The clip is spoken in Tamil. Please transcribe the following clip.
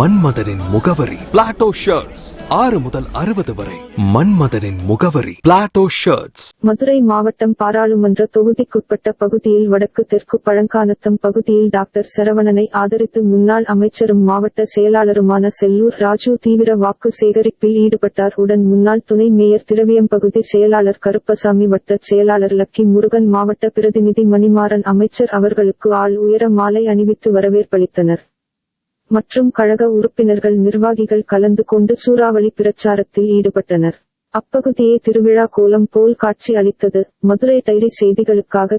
மன்மதனின் முகவரி. பிளாட்டோ ஷர்ட்ஸ் ஆறு முதல் அறுபது வரை. மன்மதனின் முகவரி. பிளாட்டோ ஷர்ட்ஸ் மதுரை மாவட்டம் பாராளுமன்ற தொகுதிக்குட்பட்ட பகுதியில் வடக்கு தெற்கு பழங்கானத்தம் பகுதியில் டாக்டர் சரவணனை ஆதரித்து முன்னாள் அமைச்சரும் மாவட்ட செயலாளருமான செல்லூர் ராஜு தீவிர வாக்கு சேகரிப்பில் ஈடுபட்டார். உடன் முன்னாள் துணை மேயர் திரவியம் பகுதி செயலாளர் கருப்பசாமி வட்ட செயலாளர் லக்கி முருகன் மாவட்ட பிரதிநிதி மணிமாறன் அமைச்சர் அவர்களுக்கு ஆள் உயர மாலை அணிவித்து வரவேற்பளித்தனர் மற்றும் கழக உறுப்பினர்கள் நிர்வாகிகள் கலந்து கொண்டு சூறாவளி பிரச்சாரத்தில் ஈடுபட்டனர் அப்பகுதியே திருவிழா கோலம் போல் காட்சி அளித்தது மதுரை டைரி செய்திகளுக்காக